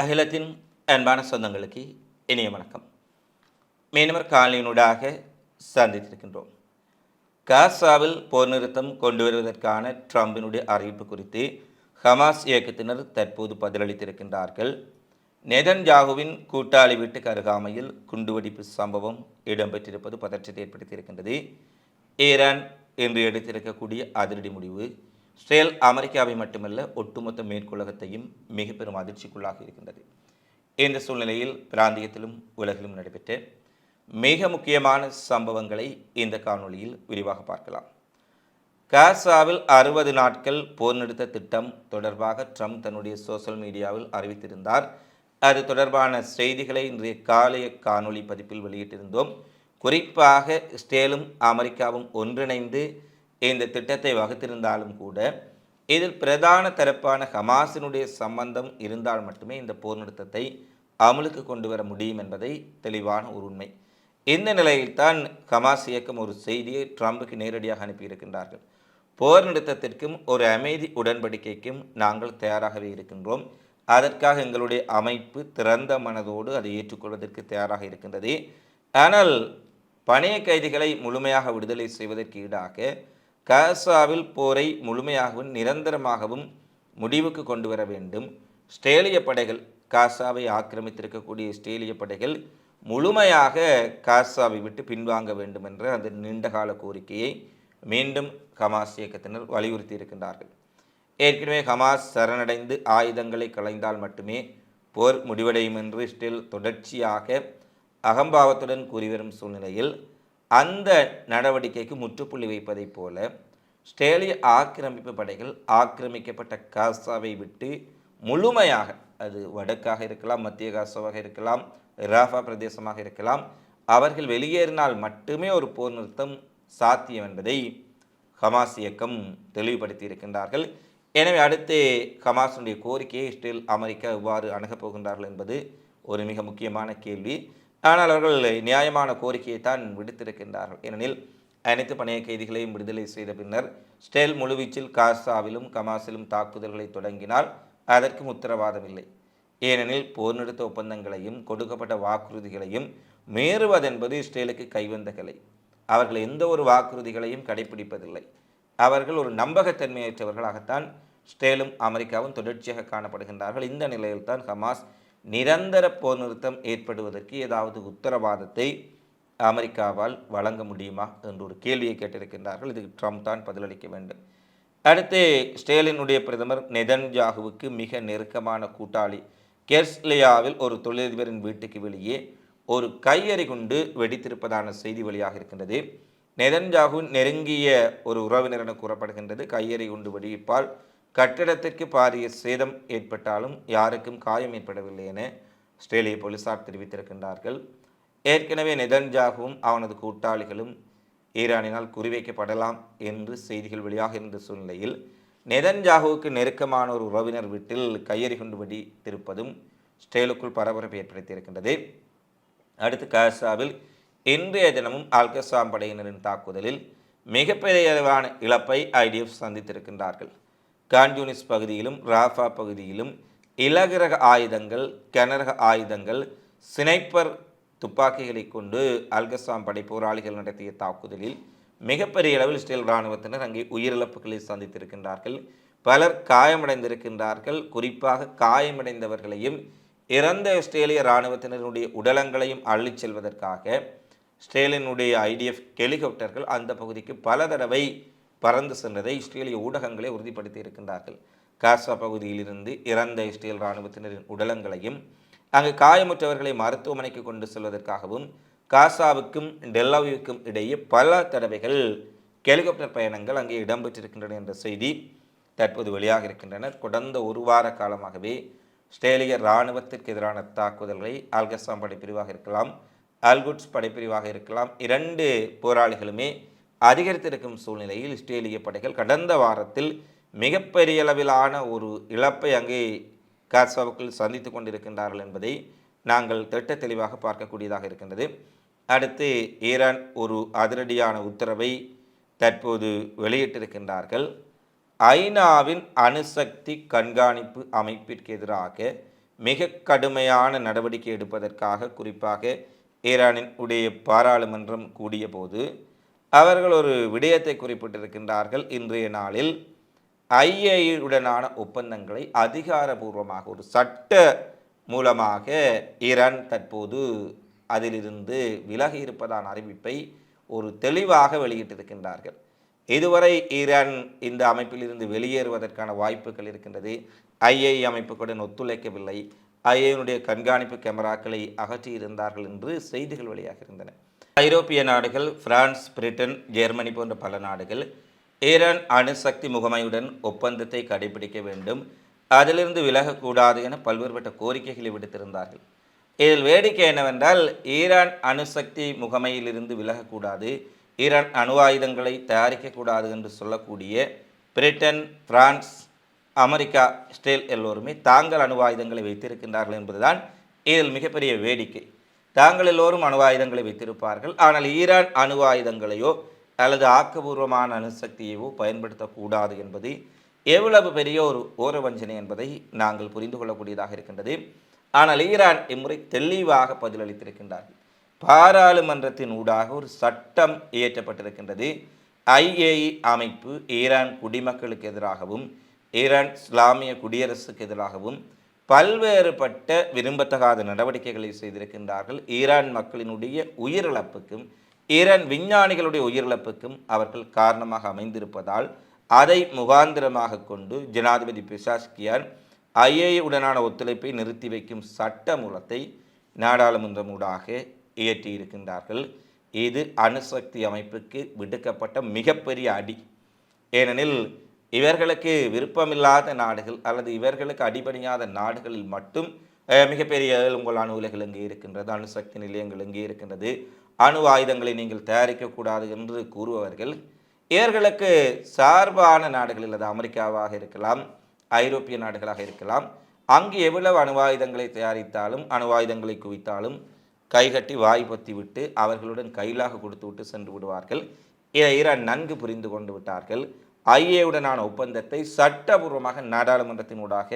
அகிலத்தின் அன்பான சொந்தங்களுக்கு இனிய வணக்கம். மீனவர் காலனியினூடாக சந்தித்திருக்கின்றோம். காசாவில் போர் நிறுத்தம் கொண்டு வருவதற்கான ட்ரம்பினுடைய அறிவிப்பு குறித்து ஹமாஸ் இயக்கத்தினர் தற்போது பதிலளித்திருக்கின்றார்கள். நெதன்யாகுவின் கூட்டாளி வீட்டுக்கு அருகாமையில் குண்டுவெடிப்பு சம்பவம் இடம்பெற்றிருப்பது பதற்றத்தை ஏற்படுத்தியிருக்கின்றது. ஈரான் என்று எடுத்திருக்கக்கூடிய அதிரடி முடிவு செயல் அமெரிக்காவை மட்டுமல்ல ஒட்டுமொத்த மேற்குலகத்தையும் மிக பெரும் அதிர்ச்சிக்குள்ளாக இருக்கின்றது. இந்த சூழ்நிலையில் பிராந்தியத்திலும் உலகிலும் நடைபெற்ற மிக முக்கியமான சம்பவங்களை இந்த காணொளியில் விரிவாக பார்க்கலாம். காசாவில் அறுபது நாட்கள் போர் நிறுத்த திட்டம் தொடர்பாக ட்ரம்ப் தன்னுடைய சோசியல் மீடியாவில் அறிவித்திருந்தார். அது தொடர்பான செய்திகளை இன்றைய காலைய காணொளி பதிப்பில் வெளியிட்டிருந்தோம். குறிப்பாக இஸ்ரேலும் அமெரிக்காவும் ஒன்றிணைந்து இந்த திட்டத்தை வகுத்திருந்தாலும் கூட இதில் பிரதான தரப்பான ஹமாஸினுடைய சம்பந்தம் இருந்தால் மட்டுமே இந்த போர் நிறுத்தத்தை அமலுக்கு கொண்டு வர முடியும் என்பதை தெளிவான ஒரு உண்மை இந்த நிலையில்தான் ஹமாஸ் இயக்கம் ஒரு செய்தியை ட்ரம்புக்கு நேரடியாக அனுப்பியிருக்கின்றார்கள். போர் நிறுத்தத்திற்கும் ஒரு அமைதி உடன்படிக்கைக்கும் நாங்கள் தயாராகவே இருக்கின்றோம். அதற்காக எங்களுடைய அமைப்பு திறந்த மனதோடு அதை ஏற்றுக்கொள்வதற்கு தயாராக இருக்கின்றது. ஆனால் பணைய கைதிகளை முழுமையாக விடுதலை செய்வதற்கு ஈடாக காசாவில் போரை முழுமையாகவும் நிரந்தரமாகவும் முடிவுக்கு கொண்டு வர வேண்டும். ஸ்டேலிய படைகள் காசாவை ஆக்கிரமித்திருக்கக்கூடிய ஸ்டேலிய படைகள் முழுமையாக காசாவை விட்டு பின்வாங்க வேண்டும் என்ற அந்த நீண்டகால கோரிக்கையை மீண்டும் ஹமாஸ் இயக்கத்தினர் வலியுறுத்தி இருக்கின்றார்கள் ஏற்கனவே ஹமாஸ் சரணடைந்து ஆயுதங்களை களைந்தால் மட்டுமே போர் முடிவடையும் என்று இஸ்ரேல் தொடர்ச்சியாக அகம்பாவத்துடன் கூறிவரும் சூழ்நிலையில் அந்த நடவடிக்கைக்கு முற்றுப்புள்ளி வைப்பதைப் போல ஸ்ட்ரேலிய ஆக்கிரமிப்பு படைகள் ஆக்கிரமிக்கப்பட்ட காசாவை விட்டு முழுமையாக அது வடக்காக இருக்கலாம் மத்திய காசாவாக இருக்கலாம் ராஃபா பிரதேசமாக இருக்கலாம் அவர்கள் வெளியேறினால் மட்டுமே ஒரு போர் நிறுத்தம் சாத்தியம் என்பதை ஹமாஸ் இயக்கம் தெளிவுபடுத்தி இருக்கின்றார்கள். எனவே அடுத்து ஹமாஸுடைய கோரிக்கையை இஸ்ரேல் அமெரிக்கா எவ்வாறு அணுகப் போகின்றார்கள் என்பது ஒரு மிக முக்கியமான கேள்வி. ஆனால் அவர்கள் நியாயமான கோரிக்கையை தான் விடுத்திருக்கின்றார்கள். ஏனெனில் அனைத்து பணைய கைதிகளையும் விடுதலை செய்த பின்னர் ஸ்டேல் முழுவீச்சில் காசாவிலும் கமாஸிலும் தாக்குதல்களை தொடங்கினால் அதற்கும் உத்தரவாதம் இல்லை ஏனெனில் போர் நிறுத்த ஒப்பந்தங்களையும் கொடுக்கப்பட்ட வாக்குறுதிகளையும் மீறுவதென்பது இஸ்ரேலுக்கு கைவந்த கலை. அவர்கள் எந்த ஒரு வாக்குறுதிகளையும் கடைபிடிப்பதில்லை அவர்கள் ஒரு நம்பகத்தன்மையற்றவர்களாகத்தான் ஸ்டேலும் அமெரிக்காவும் தொடர்ச்சியாக காணப்படுகின்றார்கள். இந்த நிலையில்தான் ஹமாஸ் நிரந்தர போர் நிறுத்தம் ஏற்படுவதற்கு ஏதாவது உத்தரவாதத்தை அமெரிக்காவால் வழங்க முடியுமா என்று ஒரு கேள்வியை கேட்டிருக்கின்றார்கள். இதுக்கு ட்ரம்ப் தான் பதிலளிக்க வேண்டும். அடுத்து ஸ்டேலினுடைய பிரதமர் நெதன்ஜாகுவுக்கு மிக நெருக்கமான கூட்டாளி கெர்ஸ்லியாவில் ஒரு தொழிலதிபரின் வீட்டுக்கு வெளியே ஒரு கையறி குண்டு வெடித்திருப்பதான செய்தி வெளியாக இருக்கின்றது. நெதன்ஜாகு நெருங்கிய ஒரு உறவினர் என கூறப்படுகின்றது. கையறி குண்டு வெடிப்பால் கட்டிடத்திற்கு பாரிய சேதம் ஏற்பட்டாலும் யாருக்கும் காயம் ஏற்படவில்லை என ஆஸ்திரேலிய போலீசார் தெரிவித்திருக்கின்றார்கள். ஏற்கனவே நெதன்ஜாகவும் அவனது கூட்டாளிகளும் ஈரானினால் குறிவைக்கப்படலாம் என்று செய்திகள் வெளியாக இருந்த சூழ்நிலையில் நெதன்ஜாகுவுக்கு நெருக்கமான ஒரு உறவினர் வீட்டில் கையெறி குண்டு வெடித்திருப்பதும் ஸ்டேலுக்குள் பரபரப்பு ஏற்படுத்தியிருக்கின்றது. அடுத்து காசாவில் இன்றைய தினமும் அல்கசாம் படையினரின் தாக்குதலில் மிகப்பெரிய அளவான இழப்பை ஐடிஎஃப் சந்தித்திருக்கின்றார்கள். கான்யூனிஸ் பகுதியிலும் ராஃபா பகுதியிலும் இலகுரக ஆயுதங்கள் கனரக ஆயுதங்கள் சினைப்பர் துப்பாக்கிகளை கொண்டு அல்கசாம் படை போராளிகள் நடத்திய தாக்குதலில் மிகப்பெரிய அளவில் இஸ்ரேல் இராணுவத்தினர் அங்கே உயிரிழப்புகளை சந்தித்திருக்கின்றார்கள். பலர் காயமடைந்திருக்கின்றார்கள். குறிப்பாக காயமடைந்தவர்களையும் இறந்த இஸ்ரேலிய இராணுவத்தினருடைய உடலங்களையும் அள்ளிச் செல்வதற்காக இஸ்ரேலினுடைய ஐடிஎஃப் ஹெலிகாப்டர்கள் அந்த பகுதிக்கு பல தடவை பறந்து சென்றதை இஸ்ரேலிய ஊடகங்களே உறுதிப்படுத்தி இருக்கின்றார்கள். காசா பகுதியிலிருந்து இறந்த இஸ்ரேல் இராணுவத்தினரின் உடலங்களையும் அங்கு காயமுற்றவர்களை மருத்துவமனைக்கு கொண்டு செல்வதற்காகவும் காசாவுக்கும் டெல்லாவிற்கும் இடையே பல தடவைகள் ஹெலிகாப்டர் பயணங்கள் அங்கே இடம்பெற்றிருக்கின்றன என்ற செய்தி தற்போது வெளியாக இருக்கின்றன. கடந்த ஒரு வார காலமாகவே ஆஸ்திரேலிய இராணுவத்திற்கு எதிரான தாக்குதல்களை அல்கசாம் படைப்பிரிவாக இருக்கலாம் அல்குட்ஸ் படைப்பிரிவாக இருக்கலாம் இரண்டு போராளிகளுமே அதிகரித்திருக்கும் சூழ்நிலையில் இஸ்ரேலிய படைகள் கடந்த வாரத்தில் மிகப்பெரிய அளவிலான ஒரு இழப்பை அங்கே காசாவுக்குள் சந்தித்து கொண்டிருக்கின்றார்கள் என்பதை நாங்கள் திட்ட தெளிவாக பார்க்கக்கூடியதாக இருக்கின்றது. அடுத்து ஈரான் ஒரு அதிரடியான உத்தரவை தற்போது வெளியிட்டிருக்கின்றார்கள். ஐநாவின் அணுசக்தி கண்காணிப்பு அமைப்பிற்கு எதிராக மிக கடுமையான நடவடிக்கை எடுப்பதற்காக குறிப்பாக ஈரானின் உடைய பாராளுமன்றம் கூடிய போது அவர்கள் ஒரு விடயத்தை குறிப்பிட்டிருக்கின்றார்கள். இன்றைய நாளில் ஐஏயுடனான ஒப்பந்தங்களை அதிகாரபூர்வமாக ஒரு சட்ட மூலமாக ஈரான் தற்போது அதிலிருந்து விலகி இருப்பதான அறிவிப்பை ஒரு தெளிவாக வெளியிட்டிருக்கின்றார்கள். இதுவரை ஈரான் இந்த அமைப்பிலிருந்து வெளியேறுவதற்கான வாய்ப்புகள் இருக்கின்றது. ஐஏ அமைப்புகளுடன் ஒத்துழைக்கவில்லை. ஐஏனுடைய கண்காணிப்பு கேமராக்களை அகற்றி இருந்தார்கள் என்று செய்திகள் வெளியாகியிருந்தன. ஐரோப்பிய நாடுகள் பிரான்ஸ் பிரிட்டன் ஜெர்மனி போன்ற பல நாடுகள் ஈரான் அணுசக்தி முகமையுடன் ஒப்பந்தத்தை கடைபிடிக்க வேண்டும். அதிலிருந்து விலகக்கூடாது என பல்வேறுபட்ட கோரிக்கைகளை விடுத்திருந்தார்கள். இதில் வேடிக்கை என்னவென்றால் ஈரான் அணுசக்தி முகமையிலிருந்து விலகக்கூடாது ஈரான் அணு ஆயுதங்களை தயாரிக்கக்கூடாது என்று சொல்லக்கூடிய பிரிட்டன் பிரான்ஸ் அமெரிக்கா இஸ்ரேல் எல்லோருமே தாங்கள் அணு ஆயுதங்களை வைத்திருக்கின்றார்கள் என்பதுதான் இதில் மிகப்பெரிய வேடிக்கை. தாங்கள் எல்லோரும் அணு ஆயுதங்களை வைத்திருப்பார்கள். ஆனால் ஈரான் அணு ஆயுதங்களையோ அல்லது ஆக்கபூர்வமான அணுசக்தியையோ பயன்படுத்தக்கூடாது என்பது எவ்வளவு பெரிய ஒரு ஓரவஞ்சனை என்பதை நாங்கள் புரிந்து கொள்ளக்கூடியதாக இருக்கின்றது. ஆனால் ஈரான் இம்முறை தெளிவாக பதிலளித்திருக்கின்றார்கள். பாராளுமன்றத்தின் ஊடாக ஒரு சட்டம் இயற்றப்பட்டிருக்கின்றது. ஐஏஇ அமைப்பு ஈரான் குடிமக்களுக்கு எதிராகவும் ஈரான் இஸ்லாமிய குடியரசுக்கு எதிராகவும் பல்வேறுபட்ட விரும்பத்தகாத நடவடிக்கைகளை செய்திருக்கின்றார்கள். ஈரான் மக்களினுடைய உயிரிழப்புக்கும் ஈரான் விஞ்ஞானிகளுடைய உயிரிழப்புக்கும் அவர்கள் காரணமாக அமைந்திருப்பதால் அதை முகாந்திரமாக கொண்டு ஜனாதிபதி பிசாஸ்கியான் ஐஏ உடனான ஒத்துழைப்பை நிறுத்தி வைக்கும் சட்ட மூலத்தை நாடாளுமன்றம் ஊடாக இயற்றியிருக்கின்றார்கள். இது அணுசக்தி அமைப்புக்கு விடுக்கப்பட்ட மிகப்பெரிய அடி. ஏனெனில் இவர்களுக்கு விருப்பமில்லாத நாடுகள் அல்லது இவர்களுக்கு அடிபணியாத நாடுகளில் மட்டும் மிகப்பெரிய உங்கள் அணு உலைகள் எங்கே இருக்கின்றது அணுசக்தி நிலையங்கள் இங்கே இருக்கின்றது அணு ஆயுதங்களை நீங்கள் தயாரிக்கக்கூடாது என்று கூறுபவர்கள் இவர்களுக்கு சார்பான நாடுகள் அது அமெரிக்காவாக இருக்கலாம் ஐரோப்பிய நாடுகளாக இருக்கலாம் அங்கு எவ்வளவு அணு ஆயுதங்களை தயாரித்தாலும் அணு ஆயுதங்களை குவித்தாலும் கைகட்டி வாய் பொத்தி விட்டு அவர்களுடன் கையிலாக கொடுத்து விட்டு சென்று விடுவார்கள். இதை ஈரான் நன்கு புரிந்து கொண்டு விட்டார்கள். ஐஏவுடனான ஒப்பந்தத்தை சட்டபூர்வமாக நாடாளுமன்றத்தினூடாக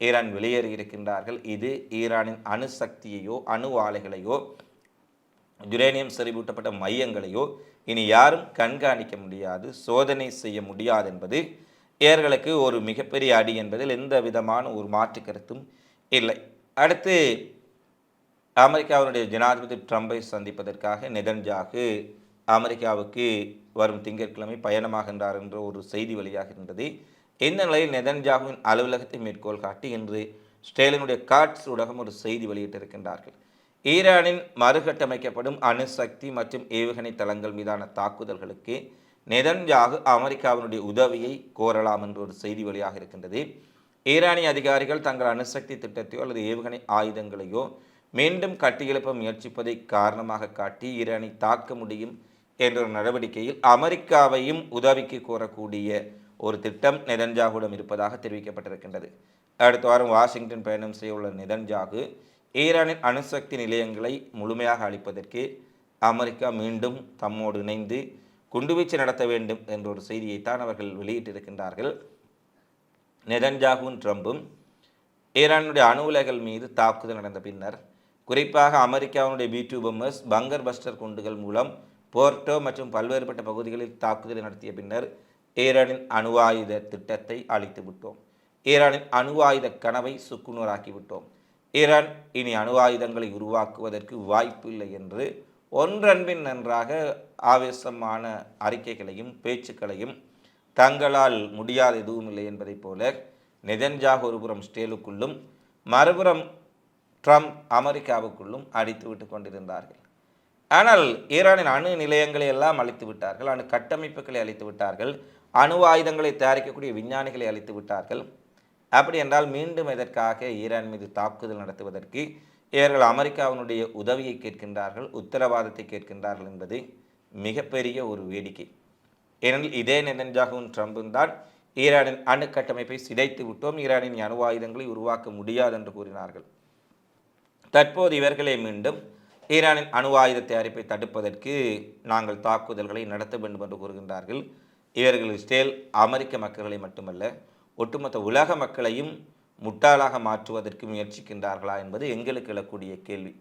ஈரான் வெளியேறி இருக்கின்றார்கள். இது ஈரானின் அணுசக்தியையோ அணு ஆலைகளையோ யுரேனியம் செறிவூட்டப்பட்ட மையங்களையோ இனி யாரும் கண்காணிக்க முடியாது சோதனை செய்ய முடியாது என்பது ஏர்களுக்கு ஒரு மிகப்பெரிய அடி என்பதில் எந்த விதமான ஒரு மாற்று கருத்தும் இல்லை. அடுத்து அமெரிக்காவினுடைய ஜனாதிபதி ட்ரம்பை சந்திப்பதற்காக நெதன்ஜாகு அமெரிக்காவுக்கு வரும் திங்கட்கிழமை பயணமாகின்றார் என்ற ஒரு செய்தி வெளியாகின்றது. இந்த நிலையில் நெதன்ஜாகுவின் அலுவலகத்தை மேற்கோள் காட்டி இன்று ஸ்டேலினுடைய காட்ஸ் ஊடகம் ஒரு செய்தி வெளியிட்டிருக்கின்றார்கள். ஈரானின் மறுகட்டமைக்கப்படும் அணுசக்தி மற்றும் ஏவுகணை தளங்கள் மீதான தாக்குதல்களுக்கு நெதன்ஜாகு அமெரிக்காவினுடைய உதவியை கோரலாம் என்ற ஒரு செய்தி வெளியாக இருக்கின்றது ஈரானிய அதிகாரிகள் தங்கள் அணுசக்தி திட்டத்தையோ அல்லது ஏவுகணை ஆயுதங்களையோ மீண்டும் கட்டியெழுப்ப முயற்சிப்பதை காரணமாக காட்டி ஈரானை தாக்க முடியும் என்ற நடவடிக்கையில் அமெரிக்காவையும் உதவிக்கு கோரக்கூடிய ஒரு திட்டம் நெதன்ஜாகுவிடம் இருப்பதாக தெரிவிக்கப்பட்டிருக்கின்றது. அடுத்த வாரம் வாஷிங்டன் பயணம் செய்ய உள்ள நெதன்ஜாகு ஈரானின் அணுசக்தி நிலையங்களை முழுமையாக அளிப்பதற்கு அமெரிக்கா மீண்டும் தம்மோடு இணைந்து குண்டுவீச்சு நடத்த வேண்டும் என்ற ஒரு செய்தியைத்தான் அவர்கள் வெளியிட்டிருக்கின்றார்கள். நெதன்ஜாகுவும் ட்ரம்பும் ஈரானுடைய அணு உலைகள் மீது தாக்குதல் நடந்த பின்னர் குறிப்பாக அமெரிக்காவினுடைய பி டூ பங்கர் பஸ்டர் குண்டுகள் மூலம் போர்ட்டோ மற்றும் பல்வேறுபட்ட பகுதிகளில் தாக்குதல் நடத்திய பின்னர் ஈரானின் அணு ஆயுத திட்டத்தை அழித்து விட்டோம். ஈரானின் அணு ஆயுத கனவை சுக்குநூறாக்கிவிட்டோம். ஈரான் இனி அணு ஆயுதங்களை உருவாக்குவதற்கு வாய்ப்பு இல்லை என்று ஒன்றன்பின் நன்றாக ஆவேசமான அறிக்கைகளையும் பேச்சுக்களையும் தங்களால் முடியாத எதுவும் இல்லை என்பதைப் போல நெதன்ஜாக் ஒருபுறம் ஸ்டேலுக்குள்ளும் மறுபுறம் ட்ரம்ப் அமெரிக்காவுக்குள்ளும் அடித்து விட்டு கொண்டிருந்தார்கள். ஆனால் ஈரானின் அணு நிலையங்களை எல்லாம் அழித்து விட்டார்கள் அணு கட்டமைப்புகளை அழித்து விட்டார்கள் அணு ஆயுதங்களை தயாரிக்கக்கூடிய விஞ்ஞானிகளை அழித்து விட்டார்கள். அப்படி என்றால் மீண்டும் எதற்காக ஈரான் மீது தாக்குதல் நடத்துவதற்கு இவர்கள் அமெரிக்காவினுடைய உதவியை கேட்கின்றார்கள் உத்தரவாதத்தை கேட்கின்றார்கள் என்பது மிகப்பெரிய ஒரு வேடிக்கை. ஏனெனில் இதே நெதன்ஜாகவும் ட்ரம்பும் தான் ஈரானின் அணு கட்டமைப்பை சிதைத்து விட்டோம் ஈரானின் அணு ஆயுதங்களை உருவாக்க முடியாது என்று கூறினார்கள். தற்போது இவர்களை மீண்டும் ஈரானின் அணு ஆயுத தயாரிப்பை தடுப்பதற்கு நாங்கள் தாக்குதல்களை நடத்த வேண்டும் என்று கூறுகின்றார்கள். இவர்கள் இஸ்ரேல் அமெரிக்க மக்களை மட்டுமல்ல ஒட்டுமொத்த உலக மக்களையும் முட்டாளாக மாற்றுவதற்கு முயற்சிக்கின்றார்களா என்பது எங்களுக்கு எழக்கூடிய கேள்வி.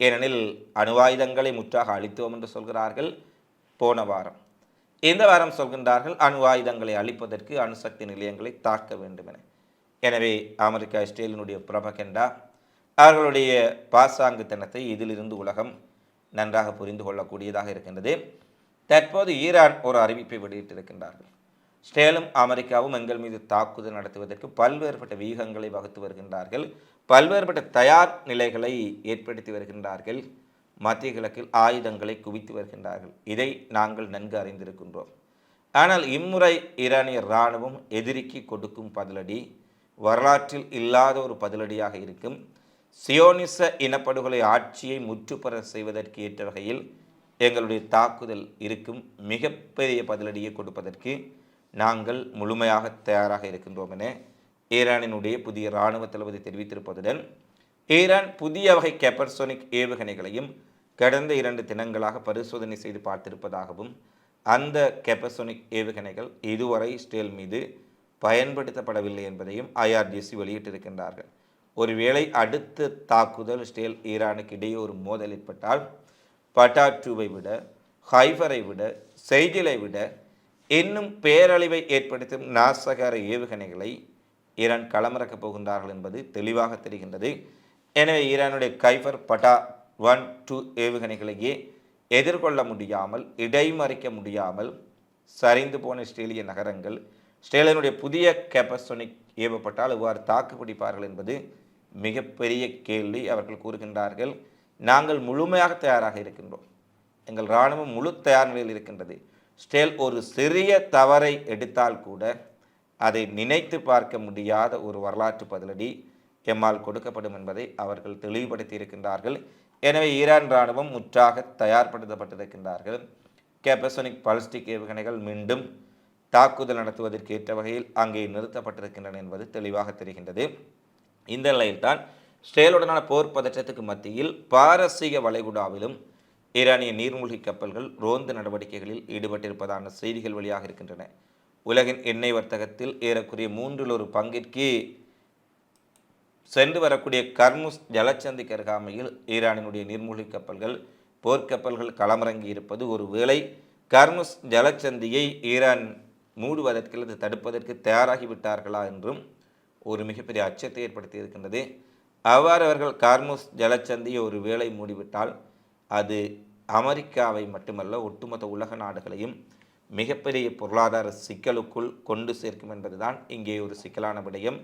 ஏனெனில் அணுவாயுதங்களை முற்றாக அழித்தோம் என்று சொல்கிறார்கள். போன வாரம் இந்த வாரம் சொல்கின்றார்கள் அணு ஆயுதங்களை அழிப்பதற்கு அணுசக்தி நிலையங்களை தாக்க வேண்டும் என எனவே அமெரிக்கா இஸ்ரேலினுடைய பிரபகண்டா அவர்களுடைய பாசாங்குத்தனத்தை இதிலிருந்து உலகம் நன்றாக புரிந்து கொள்ளக்கூடியதாக இருக்கின்றது. தற்போது ஈரான் ஒரு அறிவிப்பை வெளியிட்டிருக்கின்றார்கள். ஸ்டேலும் அமெரிக்காவும் எங்கள் மீது தாக்குதல் நடத்துவதற்கு பல்வேறுபட்ட வியூகங்களை வகுத்து வருகின்றார்கள். பல்வேறுபட்ட தயார் நிலைகளை ஏற்படுத்தி வருகின்றார்கள். மத்திய கிழக்கில் ஆயுதங்களை குவித்து வருகின்றார்கள். இதை நாங்கள் நன்கு அறிந்திருக்கின்றோம். ஆனால் இம்முறை ஈரானிய இராணுவம் எதிரிக்கு கொடுக்கும் பதிலடி வரலாற்றில் இல்லாத ஒரு பதிலடியாக இருக்கும். சியோனிச இனப்படுகொலை ஆட்சியை முற்றுப்பெற செய்வதற்கு ஏற்ற வகையில் எங்களுடைய தாக்குதல் இருக்கும் மிகப்பெரிய பதிலடியை கொடுப்பதற்கு நாங்கள் முழுமையாக தயாராக இருக்கின்றோம் என ஈரானினுடைய புதிய இராணுவ தளபதி தெரிவித்திருப்பதுடன் ஈரான் புதிய வகை கெப்பர்சோனிக் ஏவுகணைகளையும் கடந்த இரண்டு தினங்களாக பரிசோதனை செய்து பார்த்திருப்பதாகவும் அந்த கெப்பர்சோனிக் ஏவுகணைகள் இதுவரை இஸ்ரேல் மீது பயன்படுத்தப்படவில்லை என்பதையும் ஐஆர்டிசி வெளியிட்டிருக்கின்றார்கள். ஒருவேளை அடுத்த தாக்குதல் இஸ்ரேல் ஈரானுக்கு இடையே ஒரு மோதல் ஏற்பட்டால் பட்டாட்டுவை விட ஹைஃபரை விட செய்திலை விட இன்னும் பேரழிவை ஏற்படுத்தும் நாசகர ஏவுகணைகளை ஈரான் களமிறக்கப் போகின்றார்கள் என்பது தெளிவாக தெரிகின்றது. எனவே ஈரானுடைய கைஃபர் பட்டா ஒன் டூ ஏவுகணைகளையே எதிர்கொள்ள முடியாமல் இடைமறிக்க முடியாமல் சரிந்து போன இஸ்ரேலிய நகரங்கள் இஸ்ரேலினுடைய புதிய கெப்பசோனிக் ஏவப்பட்டால் இவ்வாறு தாக்கு பிடிப்பார்கள் என்பது மிகப்பெரிய கேள்வி அவர்கள் கூறுகின்றார்கள். நாங்கள் முழுமையாக தயாராக இருக்கின்றோம். எங்கள் இராணுவம் முழு தயார் நிலையில் இருக்கின்றது. ஸ்டேல் ஒரு சிறிய தவறை எடுத்தால் கூட அதை நினைத்து பார்க்க முடியாத ஒரு வரலாற்று பதிலடி எம்மால் கொடுக்கப்படும் என்பதை அவர்கள் தெளிவுபடுத்தி இருக்கின்றார்கள் எனவே ஈரான் இராணுவம் முற்றாக தயார்படுத்தப்பட்டிருக்கின்றார்கள். கேப்பசோனிக் பாலிஸ்டிக் ஏவுகணைகள் மீண்டும் தாக்குதல் நடத்துவதற்கு ஏற்ற வகையில் அங்கே நிறுத்தப்பட்டிருக்கின்றன என்பது தெளிவாக தெரிகின்றது. இந்த நிலையில்தான் ஸ்டேலுடனான போர் பதற்றத்துக்கு மத்தியில் பாரசீக வளைகுடாவிலும் ஈரானிய நீர்மூழ்கி கப்பல்கள் ரோந்து நடவடிக்கைகளில் ஈடுபட்டிருப்பதான செய்திகள் வெளியாக இருக்கின்றன. உலகின் எண்ணெய் வர்த்தகத்தில் ஏறக்குறைய மூன்றில் ஒரு பங்கிற்கு சென்று வரக்கூடிய கர்முஸ் ஜலச்சந்திக்கு அருகாமையில் ஈரானினுடைய நீர்மூழ்கி கப்பல்கள் போர்க்கப்பல்கள் களமிறங்கி இருப்பது ஒரு வேளை கர்முஸ் ஜலச்சந்தியை ஈரான் மூடுவதற்கு அல்லது தடுப்பதற்கு தயாராகிவிட்டார்களா என்றும் ஒரு மிகப்பெரிய அச்சத்தை ஏற்படுத்தி இருக்கின்றது. அவ்வாறு அவர்கள் கார்முஸ் ஜலச்சந்தியை ஒரு வேலை மூடிவிட்டால் அது அமெரிக்காவை மட்டுமல்ல ஒட்டுமொத்த உலக நாடுகளையும் மிகப்பெரிய பொருளாதார சிக்கலுக்குள் கொண்டு சேர்க்கும் என்பதுதான் இங்கே ஒரு சிக்கலான விடயம்.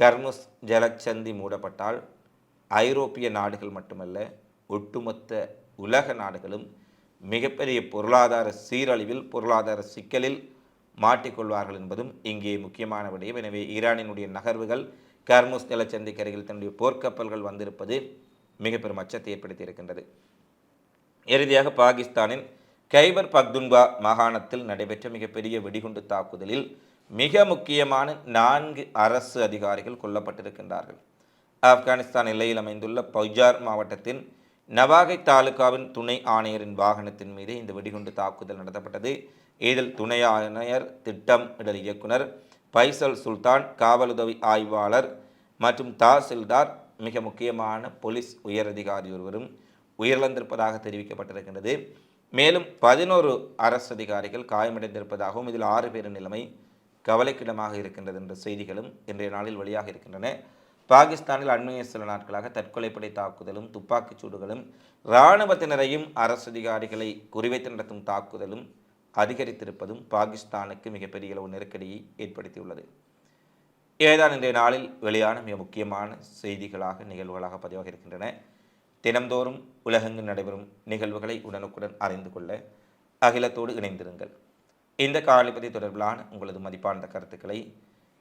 கர்முஸ் ஜலச்சந்தி மூடப்பட்டால் ஐரோப்பிய நாடுகள் மட்டுமல்ல ஒட்டுமொத்த உலக நாடுகளும் மிகப்பெரிய பொருளாதார சீரழிவில் பொருளாதார சிக்கலில் மாட்டிக்கொள்வார்கள் என்பதும் இங்கே முக்கியமான விடயம். எனவே ஈரானினுடைய நகர்வுகள் கர்முஸ் நிலச்சந்திக்கு அருகில் தன்னுடைய போர்க்கப்பல்கள் வந்திருப்பது மிக பெரும் அச்சத்தை ஏற்படுத்தி இருக்கின்றது இறுதியாக பாகிஸ்தானின் கைபர் பக்துன்பா மாகாணத்தில் நடைபெற்ற மிகப்பெரிய வெடிகுண்டு தாக்குதலில் மிக முக்கியமான நான்கு அரசு அதிகாரிகள் கொல்லப்பட்டிருக்கின்றார்கள். ஆப்கானிஸ்தான் எல்லையில் அமைந்துள்ள பௌஜார் மாவட்டத்தின் நவாகை தாலுகாவின் துணை ஆணையரின் வாகனத்தின் மீது இந்த வெடிகுண்டு தாக்குதல் நடத்தப்பட்டது. இதில் துணை ஆணையர் திட்டமிடல் இயக்குனர் பைசல் சுல்தான் காவலுதவி ஆய்வாளர் மற்றும் தாசில்தார் மிக முக்கியமான போலீஸ் உயரதிகாரி ஒருவரும் உயிரிழந்திருப்பதாக தெரிவிக்கப்பட்டிருக்கின்றது. மேலும் பதினோரு அரசு அதிகாரிகள் காயமடைந்திருப்பதாகவும் இதில் ஆறு பேரின் நிலைமை கவலைக்கிடமாக இருக்கின்றது என்ற செய்திகளும் இன்றைய நாளில் வெளியாக இருக்கின்றன. பாகிஸ்தானில் அண்மைய சில நாட்களாக தற்கொலைப்படை தாக்குதலும் துப்பாக்கிச் சூடுகளும் இராணுவத்தினரையும் அரசு அதிகாரிகளை குறிவைத்து நடத்தும் தாக்குதலும் அதிகரித்திருப்பதும் பாகிஸ்தானுக்கு மிகப்பெரிய அளவு நெருக்கடியை ஏற்படுத்தியுள்ளது. ஏதான் இன்றைய நாளில் வெளியான மிக முக்கியமான செய்திகளாக நிகழ்வுகளாக பதிவாக இருக்கின்றன. தினம்தோறும் உலகெங்கு நடைபெறும் நிகழ்வுகளை உடனுக்குடன் அறிந்து கொள்ள அகிலத்தோடு இணைந்திருங்கள். இந்த காலிப்பதி தொடர்பிலான உங்களது மதிப்பான கருத்துக்களை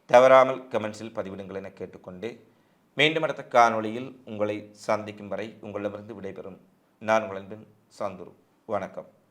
தவறாமல் கமெண்ட்ஸில் பதிவிடுங்கள் என கேட்டுக்கொண்டு மீண்டும் அடுத்த காணொளியில் உங்களை சந்திக்கும் வரை உங்களிடமிருந்து விடைபெறும். நான் உங்களின் சந்துரு. வணக்கம்.